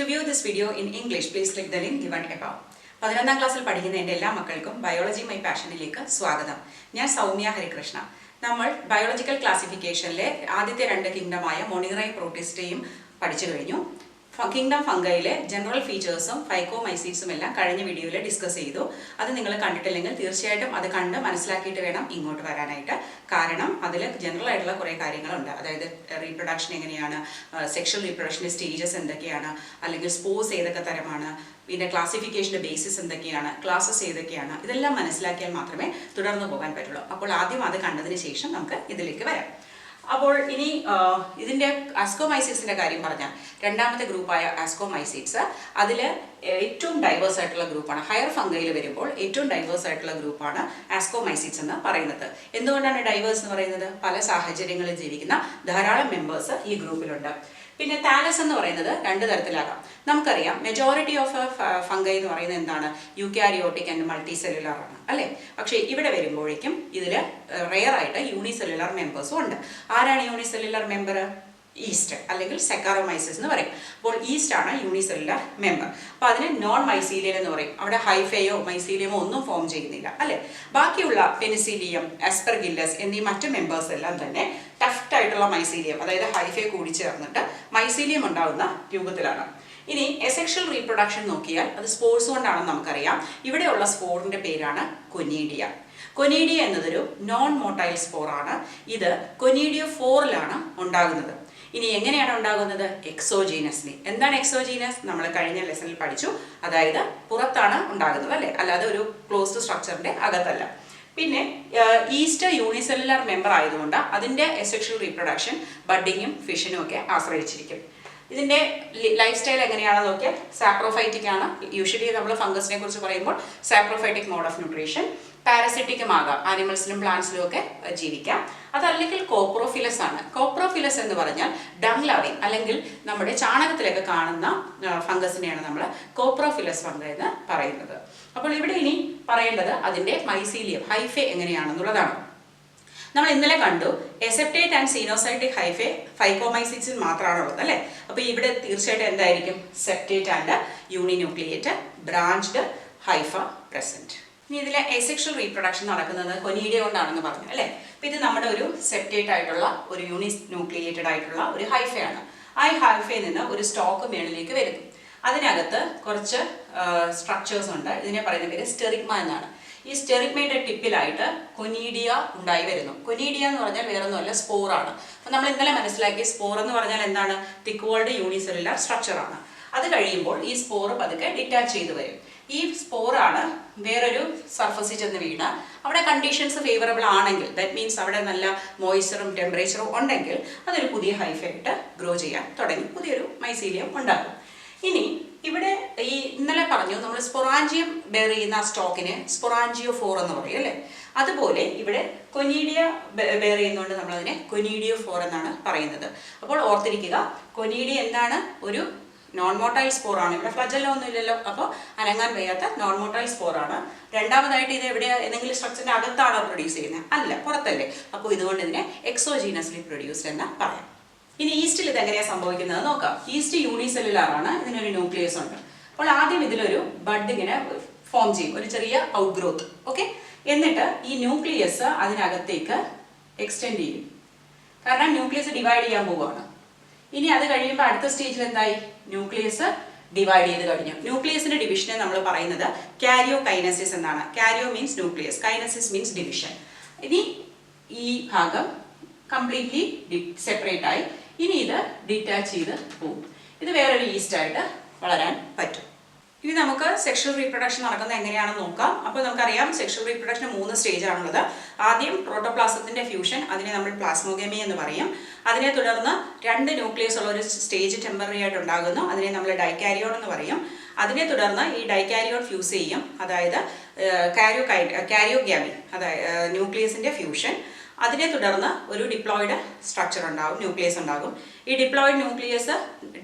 To view this video in English please click the link given above. പതിനൊന്നാം ക്ലാസ്സിൽ പഠിക്കുന്ന എന്റെ എല്ലാ മക്കൾക്കും ബയോളജി മൈ പാഷനിലേക്ക് സ്വാഗതം. ഞാൻ സൗമ്യ ഹരികൃഷ്ണ. നമ്മൾ ബയോളജിക്കൽ ക്ലാസിഫിക്കേഷനിലെ ആദ്യത്തെ രണ്ട് കിങ്ഡമായ മോണിറൈ പ്രോട്ടിസ്റ്റയും പഠിച്ചു കഴിഞ്ഞു. കിങ്ഡം ഫംഗയിലെ ജനറൽ ഫീച്ചേഴ്സും ഫൈക്കോമൈസീസും എല്ലാം കഴിഞ്ഞ വീഡിയോയിൽ ഡിസ്കസ് ചെയ്തു. അത് നിങ്ങൾ കണ്ടിട്ടില്ലെങ്കിൽ തീർച്ചയായിട്ടും അത് കണ്ട് മനസ്സിലാക്കിയിട്ട് വേണം ഇങ്ങോട്ട് വരാനായിട്ട്. കാരണം അതിൽ ജനറൽ ആയിട്ടുള്ള കുറേ കാര്യങ്ങളുണ്ട്. അതായത് റീപ്രൊഡക്ഷൻ എങ്ങനെയാണ് സെക്ഷൽ റീപ്രൊഡക്ഷന്റെ സ്റ്റേജസ് എന്തൊക്കെയാണ് അല്ലെങ്കിൽ സ്പോസ് ഏതൊക്കെ തരമാണ് പിന്നെ ക്ലാസിഫിക്കേഷന്റെ ബേസിസ് എന്തൊക്കെയാണ് ക്ലാസ്സസ് ഏതൊക്കെയാണ് ഇതെല്ലാം മനസ്സിലാക്കിയാൽ മാത്രമേ തുടർന്ന് പോകാൻ പറ്റുള്ളൂ. അപ്പോൾ ആദ്യം അത് കണ്ടതിന് ശേഷം നമുക്ക് ഇതിലേക്ക് വരാം. അപ്പോൾ ഇനി ഇതിന്റെ ആസ്കോമൈസിക്സിന്റെ കാര്യം പറഞ്ഞാൽ രണ്ടാമത്തെ ഗ്രൂപ്പായ ആസ്കോമൈസിക്സ് അതിൽ ഏറ്റവും ഡൈവേഴ്സ് ആയിട്ടുള്ള ഗ്രൂപ്പാണ്. ഹയർ ഫംഗയിൽ വരുമ്പോൾ ഏറ്റവും ഡൈവേഴ്സ് ആയിട്ടുള്ള ഗ്രൂപ്പാണ് ആസ്കോമൈസിക്സ് എന്ന് പറയുന്നത്. എന്തുകൊണ്ടാണ് ഡൈവേഴ്സ് എന്ന് പറയുന്നത്? പല സാഹചര്യങ്ങളിൽ ജീവിക്കുന്ന ധാരാളം മെമ്പേഴ്സ് ഈ ഗ്രൂപ്പിലുണ്ട്. പിന്നെ താലസ് എന്ന് പറയുന്നത് രണ്ട് തരത്തിലാകാം. നമുക്കറിയാം മെജോറിറ്റി ഓഫ് ഫംഗൈ എന്ന് പറയുന്നത് എന്താണ്? യൂക്യാരിയോട്ടിക് ആൻഡ് മൾട്ടി സെല്ലുലാർ ആണ് അല്ലേ? പക്ഷേ ഇവിടെ വരുമ്പോഴേക്കും ഇതിൽ റെയർ ആയിട്ട് യൂണിസെല്ലുലാർ മെമ്പേഴ്സും ഉണ്ട്. ആരാണ് യൂണിസെല്ലുലാർ മെമ്പർ ഈസ്റ്റ് അല്ലെങ്കിൽ സെക്കാറോമൈസിസ് എന്ന് പറയും. അപ്പോൾ ഈസ്റ്റ് ആണ് യൂണിസെല്ലുലാർ മെമ്പർ അപ്പോൾ അതിന് നോൺ മൈസീലിയം എന്ന് പറയും. അവിടെ ഹൈഫയോ മൈസീലിയമോ ഒന്നും ഫോം ചെയ്യുന്നില്ല അല്ലെ? ബാക്കിയുള്ള പെനിസീലിയം എസ്പെർഗില്ലസ് എന്നീ മറ്റ് മെമ്പേഴ്സ് എല്ലാം തന്നെ ടഫ്റ്റ് ആയിട്ടുള്ള മൈസീലിയം അതായത് ഹൈഫൈ കൂടി ചേർന്നിട്ട് മൈസീലിയം ഉണ്ടാകുന്ന രൂപത്തിലാണ്. ഇനി എസെക്ഷൽ റീപ്രൊഡക്ഷൻ നോക്കിയാൽ അത് സ്പോർട്സ് കൊണ്ടാണെന്ന് നമുക്കറിയാം. ഇവിടെയുള്ള സ്പോറിന്റെ പേരാണ് കൊനീഡിയ കൊനീഡിയ എന്നതൊരു നോൺ മോട്ടൈൽ സ്പോർ ആണ്. ഇത് കൊനീഡിയ ഫോറിലാണ് ഉണ്ടാകുന്നത്. ഇനി എങ്ങനെയാണ് ഉണ്ടാകുന്നത്? എക്സോജീനസ്ലി എന്താണ് എക്സോജീനസ് നമ്മൾ കഴിഞ്ഞ ലെസണിൽ പഠിച്ചു. അതായത് പുറത്താണ് ഉണ്ടാകുന്നത് അല്ലേ? അല്ലാതെ ഒരു ക്ലോസ്ഡ് സ്ട്രക്ചറിന്റെ അകത്തല്ല. പിന്നെ ഈസ്റ്റ് യൂണിസെല്ലുലാർ മെമ്പർ ആയതുകൊണ്ട് അതിന്റെ എസെക്ഷൽ റീപ്രൊഡക്ഷൻ ബഡിങ്ങും ഫിഷനും ഒക്കെ ആശ്രയിച്ചിരിക്കും. ഇതിന്റെ ലൈഫ് സ്റ്റൈൽ എങ്ങനെയാണെന്ന് നോക്കിയാൽ സാപ്രോഫൈറ്റിക് ആണ്. യൂഷ്വലി നമ്മൾ ഫംഗസിനെ കുറിച്ച് പറയുമ്പോൾ സാപ്രോഫൈറ്റിക് മോഡ് ഓഫ് ന്യൂട്രീഷൻ പാരസിറ്റിക്കും ആകാം ആനിമൽസിലും പ്ലാന്റ്സിലും ഒക്കെ ജീവിക്കാം. അതല്ലെങ്കിൽ കോപ്രോഫിലസ് ആണ്. കോപ്രോഫിലസ് എന്ന് പറഞ്ഞാൽ ഡങ് ലവിങ് അല്ലെങ്കിൽ നമ്മുടെ ചാണകത്തിലൊക്കെ കാണുന്ന ഫംഗസിനെയാണ് നമ്മൾ കോപ്രോഫിലസ് ഫംഗ എന്ന് പറയുന്നത്. അപ്പോൾ ഇവിടെ ഇനി പറയേണ്ടത് അതിന്റെ മൈസീലിയം ഹൈഫെ എങ്ങനെയാണെന്നുള്ളതാണ്. നമ്മൾ ഇന്നലെ കണ്ടു എസെപ്റ്റേറ്റ് ആൻഡ് സീനോസൈറ്റിക് ഹൈഫെ ഫൈക്കോമൈസിക്സിൽ മാത്രമാണ് ഉള്ളത് അല്ലേ? അപ്പോൾ ഇവിടെ തീർച്ചയായിട്ടും എന്തായിരിക്കും? Septate and uninucleate branched hypha present. ഇനി ഇതിൽ എസെക്ഷൽ റീപ്രൊഡക്ഷൻ നടക്കുന്നത് കൊനീഡിയ കൊണ്ടാണെന്ന് പറഞ്ഞു അല്ലേ? അപ്പം ഇത് നമ്മുടെ ഒരു സെപ്റ്റേറ്റ് ആയിട്ടുള്ള ഒരു യൂണിസ് ന്യൂക്ലിയേറ്റഡ് ആയിട്ടുള്ള ഒരു ഹൈഫയാണ് ആ ഹൈഫയിൽ നിന്ന് ഒരു സ്റ്റോക്ക് മേളിലേക്ക് വരുന്നു അതിനകത്ത് കുറച്ച് സ്ട്രക്ചേഴ്സ് ഉണ്ട്. ഇതിനെ പറയുന്ന പേര് സ്റ്റെറിഗ്മ എന്നാണ്. ഈ സ്റ്റെറിഗ്മയുടെ ടിപ്പിലായിട്ട് കൊനീഡിയ ഉണ്ടായി വരുന്നു. കൊനീഡിയ എന്ന് പറഞ്ഞാൽ വേറൊന്നുമല്ല സ്പോറാണ് അപ്പം നമ്മൾ ഇന്നലെ മനസ്സിലാക്കി സ്പോർ എന്ന് പറഞ്ഞാൽ എന്താണ്? തിക്വോൾഡ് യൂണിസെല്ലുലാർ സ്ട്രക്ചറാണ് അത് കഴിയുമ്പോൾ ഈ സ്പോർ പതുക്കെ ഡിറ്റാച്ച് ചെയ്തു വരും. ഈ സ്പോർ സ്പോറാണ് വേറൊരു സർഫസിൽ ചെന്ന് വീണ്. അവിടെ കണ്ടീഷൻസ് ഫേവറബിൾ ആണെങ്കിൽ ദാറ്റ് മീൻസ് അവിടെ നല്ല മോയ്സ്ചറും ടെമ്പറേച്ചറും ഉണ്ടെങ്കിൽ അതൊരു പുതിയ ഹൈഫായിട്ട് ഗ്രോ ചെയ്യാൻ തുടങ്ങി. പുതിയൊരു മൈസീലിയം ഉണ്ടാകും. ഇനി ഇവിടെ ഈ ഇന്നലെ പറഞ്ഞു നമ്മൾ സ്പൊറാഞ്ചിയം ബെയർ ചെയ്യുന്ന സ്റ്റോക്കിന് സ്പൊറാഞ്ചിയോ ഫോർ എന്ന് പറയും അല്ലേ? അതുപോലെ ഇവിടെ കൊനീഡിയ ബെയർ ചെയ്യുന്നതുകൊണ്ട് നമ്മളതിനെ കൊനീഡിയോ ഫോർ എന്നാണ് പറയുന്നത്. അപ്പോൾ ഓർത്തിരിക്കുക കൊനീഡിയ എന്താണ്? ഒരു നോൺ മോട്ടൈൽ സ്പോറാണ് ഇവിടെ ഫ്ലജല്ലോ ഒന്നും ഇല്ലല്ലോ. അപ്പോൾ അനങ്ങാൻ വയ്യാത്ത നോൺ മോട്ടൈൽ സ്പോറാണ് രണ്ടാമതായിട്ട് ഇത് എവിടെ ഏതെങ്കിലും സ്ട്രക്ചറിന്റെ അകത്താണോ പ്രൊഡ്യൂസ് ചെയ്യുന്നത്? അല്ല പുറത്തല്ലേ. അപ്പോൾ ഇതുകൊണ്ട് ഇതിനെ എക്സോജീനസ്ലി പ്രൊഡ്യൂസ്ഡ് എന്ന് പറയാം. ഇനി ഈസ്റ്റിൽ ഇത് എങ്ങനെയാണ് സംഭവിക്കുന്നത്? നോക്കാം. ഈസ്റ്റ് യൂണിസെല്ലുലാർ ആണ്. ഇതിനൊരു ന്യൂക്ലിയസ് ഉണ്ട്. അപ്പോൾ ആദ്യം ഇതിലൊരു ബഡ് ഇങ്ങനെ ഫോം ചെയ്യും. ഒരു ചെറിയ ഔട്ട് ഗ്രോത്ത് ഓക്കെ എന്നിട്ട് ഈ ന്യൂക്ലിയസ് അതിനകത്തേക്ക് എക്സ്റ്റെൻഡ് ചെയ്യും. കാരണം ന്യൂക്ലിയസ് ഡിവൈഡ് ചെയ്യാൻ പോവുകയാണ്. ഇനി അത് കഴിയുമ്പോൾ അടുത്ത സ്റ്റേജിൽ എന്തായി? ന്യൂക്ലിയസ് ഡിവൈഡ് ചെയ്ത് കഴിഞ്ഞു. ന്യൂക്ലിയസിന്റെ ഡിവിഷനെ നമ്മൾ പറയുന്നത് കാരിയോ കൈനസിസ് എന്നാണ്. Karyo means nucleus kinesis means division ഇനി ഈ ഭാഗം കംപ്ലീറ്റ്ലി സെപ്പറേറ്റ് ആയി. ഇനി ഇത് ഡിറ്റാച്ച് ചെയ്ത് പോകും ഇത് വേറൊരു ഈസ്റ്റ് ആയിട്ട് വളരാൻ പറ്റും. ഇനി നമുക്ക് സെക്ഷൽ റീപ്രൊഡക്ഷൻ നടക്കുന്നത് എങ്ങനെയാണെന്ന് നോക്കാം. അപ്പോൾ നമുക്കറിയാം സെക്ഷൽ റീപ്രൊഡക്ഷൻ മൂന്ന് സ്റ്റേജ് ആണുള്ളത്. ആദ്യം പ്രോട്ടോപ്ലാസത്തിന്റെ ഫ്യൂഷൻ അതിനെ നമ്മൾ പ്ലാസ്മോഗമി എന്ന് പറയും. അതിനെ തുടർന്ന് രണ്ട് ന്യൂക്ലിയസ് ഉള്ള ഒരു സ്റ്റേജ് ടെമ്പററി ആയിട്ട് ഉണ്ടാകുന്നു. അതിനെ നമ്മൾ ഡൈക്കാരിയോൺ എന്ന് പറയും. അതിനെ തുടർന്ന് ഈ ഡൈക്കാരിയോൺ ഫ്യൂസ് ചെയ്യും. അതായത് കാരിയോ കാരിയോഗ്യാമി അതായത് ന്യൂക്ലിയസിന്റെ ഫ്യൂഷൻ അതിനെ തുടർന്ന് ഒരു ഡിപ്ലോയിഡ് സ്ട്രക്ചർ ഉണ്ടാകും ന്യൂക്ലിയസ് ഉണ്ടാകും. ഈ ഡിപ്ലോയിഡ് ന്യൂക്ലിയസ്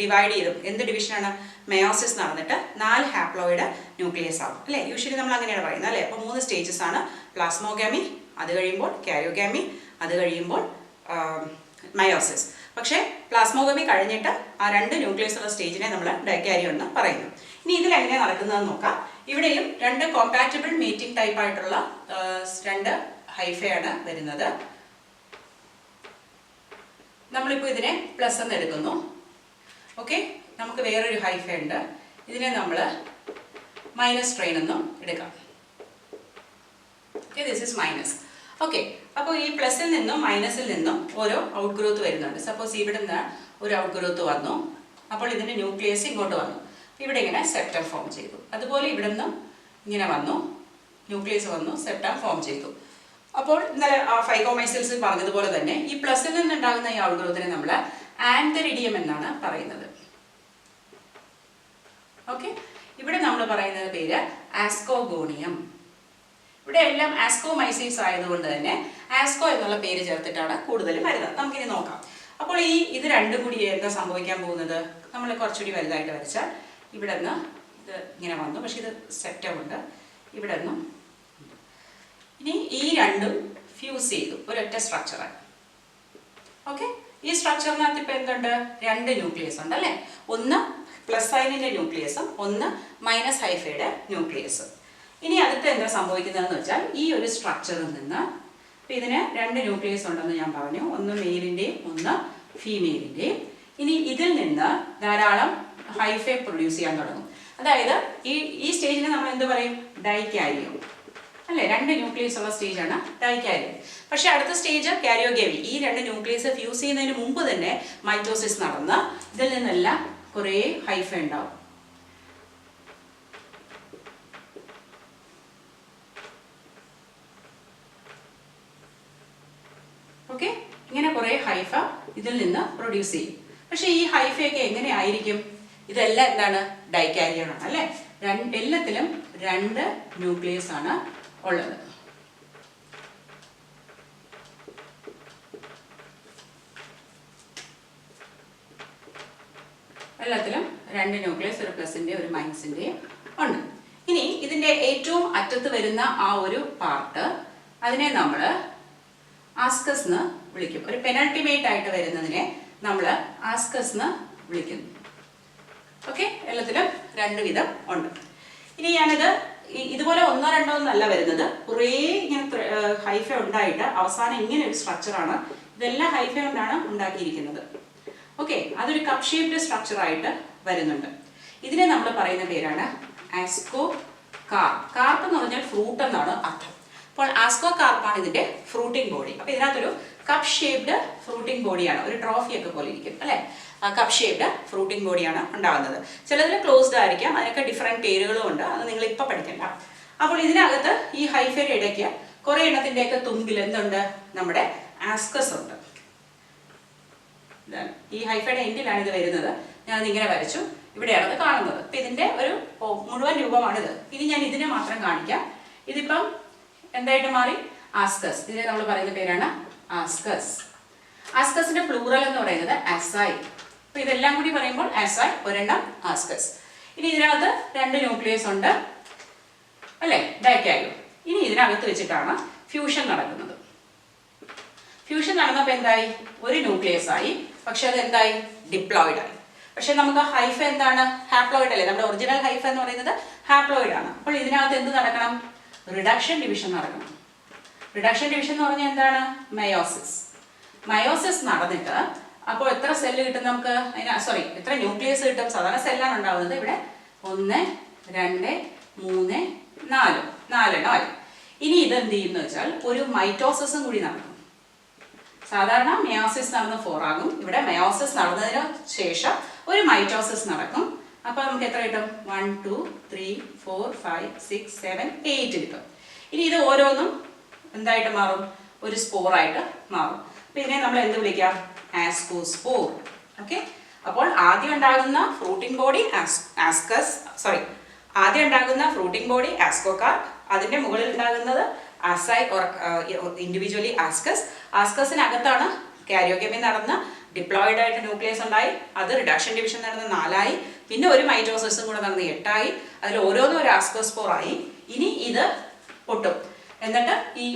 ഡിവൈഡ് ചെയ്തും. എന്ത് ഡിവിഷനാണ് മെയോസിസ് നടന്നിട്ട് നാല് ഹാപ്ലോയിഡ് ന്യൂക്ലിയസ് ആവും. അല്ലേ? യൂഷ്വലി നമ്മൾ അങ്ങനെയാണ് പറയുന്നത് അല്ലേ? അപ്പോൾ മൂന്ന് സ്റ്റേജസ് ആണ്. പ്ലാസ്മോഗാമി അത് കഴിയുമ്പോൾ കാരിയോഗാമി അത് കഴിയുമ്പോൾ മയോസിസ് പക്ഷേ പ്ലാസ്മോഗമി കഴിഞ്ഞിട്ട് ആ രണ്ട് ന്യൂക്ലിയസ് ഉള്ള സ്റ്റേജിനെ നമ്മൾ ഡൈക്കാരിയം എന്ന് പറയുന്നു. ഇനി ഇതിൽ എങ്ങനെയാണ് നടക്കുന്നതെന്ന് നോക്കാം. ഇവിടെയും രണ്ട് കോമ്പാറ്റബിൾ മീറ്റിംഗ് ടൈപ്പ് ആയിട്ടുള്ള രണ്ട് ഹൈഫയാണ് വരുന്നത്. നമ്മളിപ്പോൾ ഇതിനെ പ്ലസ് എന്ന് എടുക്കുന്നു. ഓക്കെ നമുക്ക് വേറൊരു ഹൈഫ ഉണ്ട്. ഇതിനെ നമ്മൾ മൈനസ് ട്രെയിൻ എന്നും എടുക്കാം. Okay this is minus okay അപ്പോൾ ഈ പ്ലസിൽ നിന്നും മൈനസിൽ നിന്നും ഓരോ ഔട്ട് ഗ്രോത്ത് വരുന്നുണ്ട്. സപ്പോസ് ഇവിടെ നിന്ന് ഒരു ഔട്ട് ഗ്രോത്ത് വന്നു. അപ്പോൾ ഇതിന്റെ ന്യൂക്ലിയസ് ഇങ്ങോട്ട് വന്നു. ഇവിടെ ഇങ്ങനെ സെപ്റ്റം ഫോം ചെയ്തു. അതുപോലെ ഇവിടെ നിന്നും ഇങ്ങനെ വന്നു. ന്യൂക്ലിയസ് വന്നു സെപ്റ്റം ഫോം ചെയ്തു. അപ്പോൾ ഇന്നലെ ആ ഫൈക്കോമൈസിൽസ് പറഞ്ഞതുപോലെ തന്നെ ഈ പ്ലസിൽ നിന്നുണ്ടാകുന്ന ഈ ഔട്ട്ഗ്രോത്തിനെ നമ്മൾ ആന്തരിഡിയം എന്നാണ് പറയുന്നത്. ഓക്കെ ഇവിടെ നമ്മൾ പറയുന്നത് പേര് ആസ്കോഗോണിയം ഇവിടെ എല്ലാം ആസ്കോമൈസീസ് ആയതുകൊണ്ട് തന്നെ ആസ്കോ എന്നുള്ള പേര് ചേർത്തിട്ടാണ് കൂടുതലും വരുന്നത്. നമുക്കിനി നോക്കാം. അപ്പോൾ ഈ ഇത് രണ്ടും കൂടി എന്താ സംഭവിക്കാൻ പോകുന്നത്? നമ്മൾ കുറച്ചുകൂടി വലുതായിട്ട് വരച്ചാൽ ഇവിടെ നിന്ന് ഇത് ഇങ്ങനെ വന്നു. പക്ഷെ ഇത് സെറ്റമുണ്ട് ഇവിടെ നിന്നും ഇനി ഈ രണ്ടും ഫ്യൂസ് ചെയ്തു. ഒരൊറ്റ സ്ട്രക്ചറായി ഓക്കെ ഈ സ്ട്രക്ചറിനകത്ത് ഇപ്പൊ എന്തുണ്ട്? രണ്ട് ന്യൂക്ലിയസ് ഉണ്ട് അല്ലേ? ഒന്ന് പ്ലസ് സൈനിന്റെ ന്യൂക്ലിയസും ഒന്ന് മൈനസ് ഹൈഫയുടെ ന്യൂക്ലിയസും ഇനി അടുത്ത് എന്താ സംഭവിക്കുന്നതെന്ന് വെച്ചാൽ ഈ ഒരു സ്ട്രക്ചറിൽ നിന്ന് ഇപ്പൊ ഇതിന് രണ്ട് ന്യൂക്ലിയസ് ഉണ്ടെന്ന് ഞാൻ പറഞ്ഞു. ഒന്ന് മെയിലിന്റെയും ഒന്ന് ഫീമെയിലിന്റെയും ഇനി ഇതിൽ നിന്ന് ധാരാളം ഹൈഫെ പ്രൊഡ്യൂസ് ചെയ്യാൻ തുടങ്ങും. അതായത് ഈ ഈ സ്റ്റേജിന് നമ്മൾ എന്ത് പറയും? ഡൈക്കാരിയം അല്ലെ? രണ്ട് ന്യൂക്ലിയസ് ഉള്ള സ്റ്റേജാണ് ഡൈക്കാരിയം പക്ഷേ അടുത്ത സ്റ്റേജ് കാരിയോഗേവി ഈ രണ്ട് ന്യൂക്ലിയസ് ഫ്യൂസ് ചെയ്യുന്നതിന് മുമ്പ് തന്നെ മൈറ്റോസിസ് നടന്ന് ഇതിൽ നിന്നെല്ലാം കുറേ ഹൈഫ ഉണ്ടാവും. ഓക്കെ ഇങ്ങനെ കുറേ ഹൈഫ ഇതിൽ നിന്ന് പ്രൊഡ്യൂസ് ചെയ്യും. പക്ഷേ ഈ ഹൈഫയൊക്കെ എങ്ങനെ ആയിരിക്കും? ഇതെല്ലാം എന്താണ്? ഡൈക്കാരിയം ആണ് അല്ലേ? എല്ലാത്തിലും രണ്ട് ന്യൂക്ലിയസ് ആണ് ഉള്ളത്. എല്ലാത്തിലും രണ്ട് ന്യൂക്ലിയസ് ഒരു പ്ലസിന്റെ ഒരു മൈനസിന്റെയും ഉണ്ട്. ഇനി ഇതിന്റെ ഏറ്റവും അറ്റത്ത് വരുന്ന ആ ഒരു പാർട്ട് അതിനെ നമ്മൾ ആസ്കസ് എന്ന് വിളിക്കും. ഒരു പെനൾട്ടിമേറ്റ് ആയിട്ട് വരുന്നതിനെ നമ്മൾ ആസ്കസ് എന്ന് വിളിക്കുന്നു. ഓക്കെ എല്ലാത്തിലും രണ്ട് വിധം ഉണ്ട്. ഇനി ഞാനിത് ഇതുപോലെ ഒന്നോ രണ്ടോ ഒന്നല്ല വരുന്നത്. കുറേ ഇങ്ങനെ ഹൈഫ ഉണ്ടായിട്ട് അവസാനം ഇങ്ങനെ ഒരു സ്ട്രക്ചറാണ് ഇതെല്ലാം ഹൈഫ കൊണ്ടാണ് ഉണ്ടാക്കിയിരിക്കുന്നത്. ഓക്കെ അതൊരു കപ്പ് ഷേപ്ഡ് സ്ട്രക്ചർ ആയിട്ട് വരുന്നുണ്ട്. ഇതിനെ നമ്മൾ പറയുന്ന പേരാണ് ആസ്കോ കാർപ്പ് കാർപ്പ് എന്ന് പറഞ്ഞാൽ ഫ്രൂട്ട് എന്നാണ് അർത്ഥം. അപ്പോൾ ആസ്കോ കാർപ്പാണ് ഇതിന്റെ ഫ്രൂട്ടിംഗ് ബോഡി അപ്പൊ ഇതിനകത്തൊരു കപ്പ് ഷേപ്ഡ് ഫ്രൂട്ടിംഗ് ബോഡിയാണ് ഒരു ട്രോഫി ഒക്കെ പോലെ ഇരിക്കും അല്ലെ? കപ്പ് ഷേപ്ഡ് ഫ്രൂട്ടിംഗ് ബോഡിയാണ് ഉണ്ടാകുന്നത്. ചിലതിൽ ക്ലോസ്ഡ് ആയിരിക്കാം അതിനൊക്കെ ഡിഫറെന്റ് പേരുകളും ഉണ്ട് അത് നിങ്ങൾ ഇപ്പോൾ പഠിക്കണ്ട. അപ്പോൾ ഇതിനകത്ത് ഈ ഹൈഫയുടെ ഇടയ്ക്ക് കുറേ എണ്ണത്തിന്റെയൊക്കെ തുമ്പിൽ എന്തുണ്ട്? നമ്മുടെ ആസ്കസ് ഉണ്ട്. ഈ ഹൈഫയുടെ എൻഡിലാണ് ഇത് വരുന്നത്. ഞാൻ ഇങ്ങനെ വരച്ചു. ഇവിടെയാണ് അത് കാണുന്നത്. അപ്പം ഇതിന്റെ ഒരു മുഴുവൻ രൂപമാണിത് ഇനി ഞാൻ ഇതിനെ മാത്രം കാണിക്കാം. ഇതിപ്പം എന്തായിട്ട് മാറി? ആസ്കസ് ഇതിനെ നമ്മൾ പറയുന്ന പേരാണ് ആസ്കസ് ആസ്കസിന്റെ പ്ലൂറൽ എന്ന് പറയുന്നത് അസൈ അപ്പൊ ഇതെല്ലാം കൂടി പറയുമ്പോൾ ആസൈ ഒരെണ്ണം ആസ്കസ് ഇനി ഇതിനകത്ത് രണ്ട് ന്യൂക്ലിയസ് ഉണ്ട്. അല്ലേ? ഡയക്കായോ ഇനി ഇതിനകത്ത് വെച്ചിട്ടാണ് ഫ്യൂഷൻ നടക്കുന്നത്. ഫ്യൂഷൻ നടന്നപ്പോൾ എന്തായി? ഒരു ന്യൂക്ലിയസ് ആയി. പക്ഷെ അത് എന്തായി? ഡിപ്ലോയിഡ് ആയി. പക്ഷെ നമുക്ക് ഹൈഫ എന്താണ്? ഹാപ്ലോയിഡ് അല്ലേ? നമ്മുടെ ഒറിജിനൽ ഹൈഫ എന്ന് പറയുന്നത് ഹാപ്ലോയിഡ് ആണ്. അപ്പോൾ ഇതിനകത്ത് എന്ത് നടക്കണം? റിഡക്ഷൻ ഡിവിഷൻ നടക്കണം. റിഡക്ഷൻ ഡിവിഷൻ എന്ന് പറഞ്ഞാൽ എന്താണ്? മയോസിസ് മയോസിസ് നടന്നിട്ട് അപ്പോൾ എത്ര സെല്ല് കിട്ടും നമുക്ക്? അതിന് സോറി എത്ര ന്യൂക്ലിയസ് കിട്ടും? സാധാരണ സെല്ലാണ് ഉണ്ടാവുന്നത്. ഇവിടെ ഒന്ന് രണ്ട് മൂന്ന് നാല്. നാലെണ്ണം ആയി ഇനി ഇത് എന്ത് ചെയ്യുന്ന വെച്ചാൽ ഒരു മൈറ്റോസിസും കൂടി നടക്കും. സാധാരണ മെയോസിസ് നടന്ന ഫോർ ആകും. ഇവിടെ മെയോസിസ് നടന്നതിന് ശേഷം ഒരു മൈറ്റോസിസ് നടക്കും. അപ്പൊ നമുക്ക് എത്ര കിട്ടും? One two three four five six seven eight കിട്ടും. ഇനി ഇത് ഓരോന്നും എന്തായിട്ട് മാറും? ഒരു സ്പോറായിട്ട് മാറും. പിന്നെ നമ്മൾ എന്ത് വിളിക്കാം? ആസ്കോസ്പോർ ഓക്കെ അപ്പോൾ ആദ്യം ഉണ്ടാകുന്ന ഫ്രൂട്ടിംഗ് ബോഡി ആസ്കസ് സോറി ആദ്യം ഉണ്ടാകുന്ന ഫ്രൂട്ടിംഗ് ബോഡി ആസ്കോക്കാർ അതിന്റെ മുകളിൽ ഉണ്ടാകുന്നത് ആസൈ ഓർ ഇൻഡിവിജ്വലി ആസ്കസ് ആസ്കസിനകത്താണ് കാരിയോകെമി നടന്ന് ഡിപ്ലോയിഡ് ആയിട്ട് ന്യൂക്ലിയസ് ഉണ്ടായി അത് റിഡക്ഷൻ ഡിവിഷൻ നടന്ന് നാലായി പിന്നെ ഒരു മൈറ്റോസിസും കൂടെ നടന്ന് എട്ടായി അതിൽ ഓരോന്നും ഒരു ആസ്കോസ്പോർ ആയി. ഇനി ഇത് പൊട്ടും. എന്നിട്ട് ഈ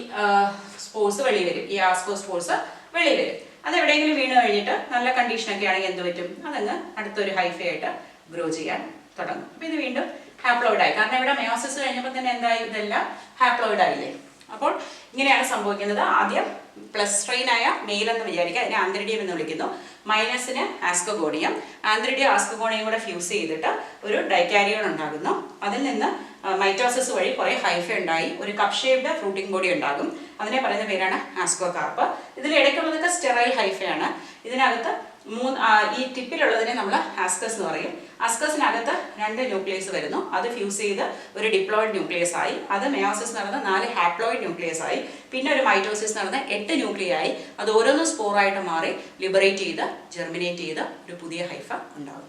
സ്പോർട്സ് വെളിയിൽ വരും. ഈ ആസ്കോ സ്പോർട്സ് വെളിയിൽ വരും. അത് എവിടെയെങ്കിലും വീണ് കഴിഞ്ഞിട്ട് നല്ല കണ്ടീഷനൊക്കെ ആണെങ്കിൽ എന്ത് പറ്റും? അതങ്ങ് അടുത്തൊരു ഹൈഫൈ ആയിട്ട് ഗ്രോ ചെയ്യാൻ തുടങ്ങും. അപ്പോൾ ഇത് വീണ്ടും ഹാപ്ലോയിഡ് ആയി. കാരണം ഇവിടെ മെയോസിസ് കഴിഞ്ഞപ്പോൾ തന്നെ എന്തായി? ഇതെല്ലാം ഹാപ്ലോയിഡ് ആയില്ലേ? അപ്പോൾ ഇങ്ങനെയാണ് സംഭവിക്കുന്നത് ആദ്യം. പ്ലസ് സ്ട്രെയിൻ ആയ മെയിൽ എന്ന് വിചാരിക്കുക. അതിനെ ആന്ത്രിഡിയം എന്ന് വിളിക്കുന്നു. മൈനസിന് ആസ്കോഗോണിയം. ആന്ത്രിഡിയം ആസ്കോഗോണിയം കൂടെ ഫ്യൂസ് ചെയ്തിട്ട് ഒരു ഡൈക്കാരിയോൺ ഉണ്ടാകുന്നു. അതിൽ നിന്ന് മൈറ്റോസിസ് വഴി കുറേ ഹൈഫ ഉണ്ടായി. ഒരു കപ്പ് ഷേപ്ഡ് ഫ്രൂട്ടിംഗ് ബോഡി ഉണ്ടാകും. അതിനെ പറയുന്ന പേരാണ് ആസ്കോ കാർപ്പ് ഇതിൽ ഇടയ്ക്കുള്ളതൊക്കെ സ്റ്റെറൈൽ ഹൈഫയാണ്. ഇതിനകത്ത് മൂന്ന് ഈ ടിപ്പിലുള്ളതിനെ നമ്മൾ ആസ്കസ് എന്ന് പറയും. അസ്കസിനകത്ത് രണ്ട് ന്യൂക്ലിയസ് വരുന്നു. അത് ഫ്യൂസ് ചെയ്ത് ഒരു ഡിപ്ലോയിഡ് ന്യൂക്ലിയസ് ആയി. അത് മെയോസിസ് നടന്ന് നാല് ഹാപ്ലോയിഡ് ന്യൂക്ലിയസ് ആയി. പിന്നെ ഒരു മൈറ്റോസിസ് നടന്ന് എട്ട് ന്യൂക്ലിയ ആയി. അത് ഓരോന്നും സ്പോറായിട്ട് മാറി ലിബറേറ്റ് ചെയ്ത് ജെർമിനേറ്റ് ചെയ്ത് ഒരു പുതിയ ഹൈഫ ഉണ്ടാകും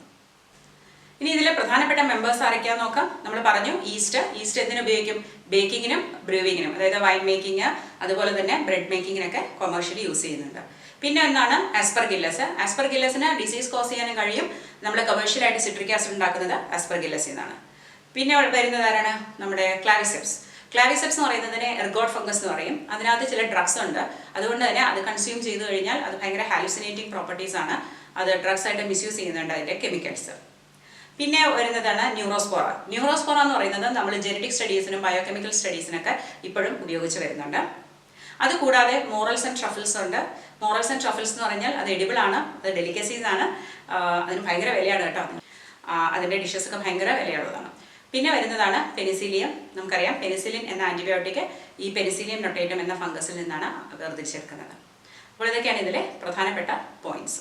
ഇനി ഇതിലെ പ്രധാനപ്പെട്ട മെമ്പേഴ്സ് ആരൊക്കെയാ നോക്കാം. നമ്മൾ പറഞ്ഞു ഈസ്റ്റ് ഈസ്റ്റ് എന്തിനു ഉപയോഗിക്കും? ബേക്കിങ്ങിനും ബ്രൂവിങ്ങിനും അതായത് വൈൻ മേക്കിംഗ് അതുപോലെ തന്നെ ബ്രെഡ് മേക്കിങ്ങിനൊക്കെ കൊമേഴ്ഷ്യലി യൂസ് ചെയ്യുന്നുണ്ട്. പിന്നെ ഒന്നാണ് ആസ്പെർഗില്ലസ് ആസ്പർഗില്ലസിന് ഡിസീസ് കോസ് ചെയ്യാനും കഴിയും. നമ്മൾ കമേഴ്ഷ്യലായിട്ട് സിട്രിക് ആസിഡ് ഉണ്ടാക്കുന്നത് ആസ്പർഗില്ലസിൽ നിന്നാണ് പിന്നെ വരുന്നത് ആരാണ്? നമ്മുടെ ക്ലാരിസെപ്സ് ക്ലാരിസെപ്സ് എന്ന് പറയുന്നതിനെ എർഗോഡ് ഫംഗസ് എന്ന് പറയും. അതിനകത്ത് ചില ഡ്രഗ്സ് ഉണ്ട്. അതുകൊണ്ട് തന്നെ അത് കൺസ്യൂം ചെയ്തു കഴിഞ്ഞാൽ അത് ഭയങ്കര ഹാലുസിനേറ്റിംഗ് പ്രോപ്പർട്ടീസ് ആണ്. അത് ഡ്രഗ്സ് ആയിട്ട് മിസ്യൂസ് ചെയ്യുന്നുണ്ട് അതിന്റെ കെമിക്കൽസ് പിന്നെ വരുന്നതാണ് ന്യൂറോസ്പോറ ന്യൂറോസ്പോറ എന്ന് പറയുന്നത് നമ്മൾ ജനറ്റിക് സ്റ്റഡീസിനും ബയോകെമിക്കൽ സ്റ്റഡീസിനൊക്കെ ഇപ്പോഴും ഉപയോഗിച്ച് വരുന്നുണ്ട്. അതുകൂടാതെ മോറൽസ് ആൻഡ് ട്രഫിൾസ് ഉണ്ട്. മോറൽസ് ആൻഡ് ട്രഫിൾസ് എന്ന് പറഞ്ഞാൽ അത് എഡിബിൾ ആണ് അത് ഡെലിക്കസീസ് ആണ്. അതിന് ഭയങ്കര വിലയാണ് കേട്ടോ അതിന്റെ ഡിഷസ് ഒക്കെ ഭയങ്കര വിലയുള്ളതാണ്. പിന്നെ വരുന്നതാണ് പെനിസിലിയം നമുക്കറിയാം പെനിസിലിൻ എന്ന ആന്റിബയോട്ടിക് ഈ പെനിസിലിയം നൊട്ടേറ്റം എന്ന ഫംഗസിൽ നിന്നാണ് വേർതിരിച്ചെടുക്കുന്നത്. അപ്പോൾ ഇതൊക്കെയാണ് ഇതിലെ പ്രധാനപ്പെട്ട പോയിന്റ്സ്